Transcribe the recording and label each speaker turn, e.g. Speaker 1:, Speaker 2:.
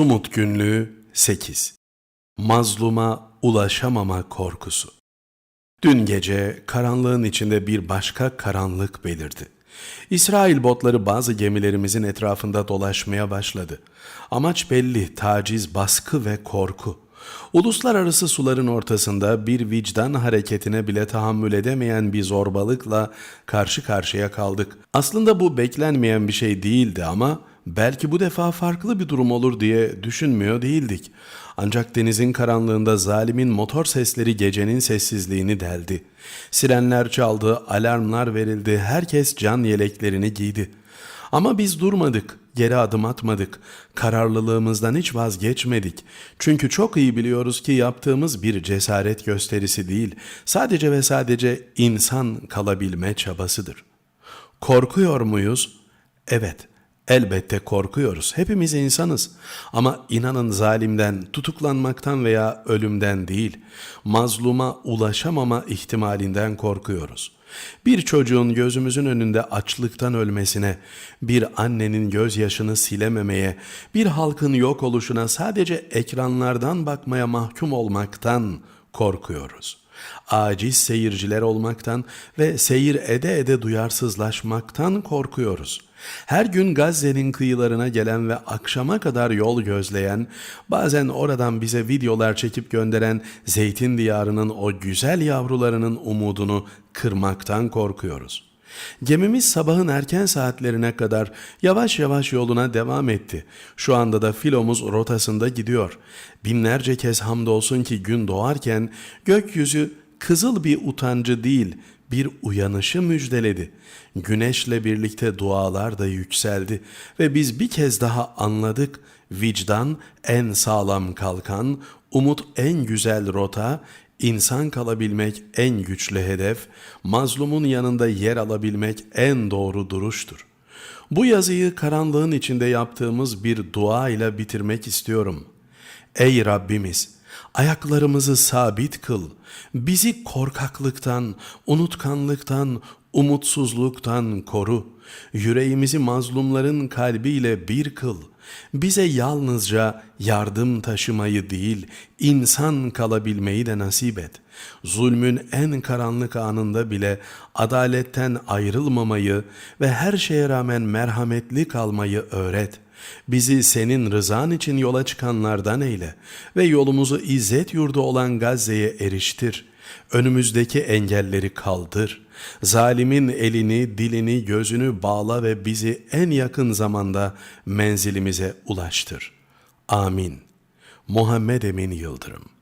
Speaker 1: Sumut Günlüğü 8 Mazluma ulaşamama korkusu Dün gece karanlığın içinde bir başka karanlık belirdi. İsrail botları bazı gemilerimizin etrafında dolaşmaya başladı. Amaç belli, taciz, baskı ve korku. Uluslararası suların ortasında bir vicdan hareketine bile tahammül edemeyen bir zorbalıkla karşı karşıya kaldık. Aslında bu beklenmeyen bir şey değildi ama belki bu defa farklı bir durum olur diye düşünmüyor değildik. Ancak denizin karanlığında zalimin motor sesleri gecenin sessizliğini deldi. Sirenler çaldı, alarmlar verildi, herkes can yeleklerini giydi. Ama biz durmadık, geri adım atmadık. Kararlılığımızdan hiç vazgeçmedik. Çünkü çok iyi biliyoruz ki yaptığımız bir cesaret gösterisi değil, sadece ve sadece insan kalabilme çabasıdır. Korkuyor muyuz? Evet. Elbette korkuyoruz. Hepimiz insanız. Ama inanın zalimden, tutuklanmaktan veya ölümden değil, mazluma ulaşamama ihtimalinden korkuyoruz. Bir çocuğun gözümüzün önünde açlıktan ölmesine, bir annenin gözyaşını silememeye, bir halkın yok oluşuna sadece ekranlardan bakmaya mahkum olmaktan korkuyoruz. Aciz seyirciler olmaktan ve seyir ede ede duyarsızlaşmaktan korkuyoruz. Her gün Gazze'nin kıyılarına gelen ve akşama kadar yol gözleyen, bazen oradan bize videolar çekip gönderen Zeytin Diyarı'nın o güzel yavrularının umudunu kırmaktan korkuyoruz.'' Gemimiz sabahın erken saatlerine kadar yavaş yavaş yoluna devam etti. Şu anda da filomuz rotasında gidiyor. Binlerce kez hamdolsun ki gün doğarken gökyüzü kızıl bir utancı değil, bir uyanışı müjdeledi. Güneşle birlikte dualar da yükseldi ve biz bir kez daha anladık vicdan en sağlam kalkan, umut en güzel rota, insan kalabilmek en güçlü hedef, mazlumun yanında yer alabilmek en doğru duruştur. Bu yazıyı karanlığın içinde yaptığımız bir dua ile bitirmek istiyorum. Ey Rabbimiz! Ayaklarımızı sabit kıl. Bizi korkaklıktan, unutkanlıktan, umutsuzluktan koru. Yüreğimizi mazlumların kalbiyle bir kıl. Bize yalnızca yardım taşımayı değil, insan kalabilmeyi de nasip et. Zulmün en karanlık anında bile adaletten ayrılmamayı ve her şeye rağmen merhametli kalmayı öğret.'' Bizi senin rızan için yola çıkanlardan eyle ve yolumuzu izzet yurdu olan Gazze'ye eriştir. Önümüzdeki engelleri kaldır. Zalimin elini, dilini, gözünü bağla ve bizi en yakın zamanda menzilimize ulaştır. Amin. Muhammed Emin Yıldırım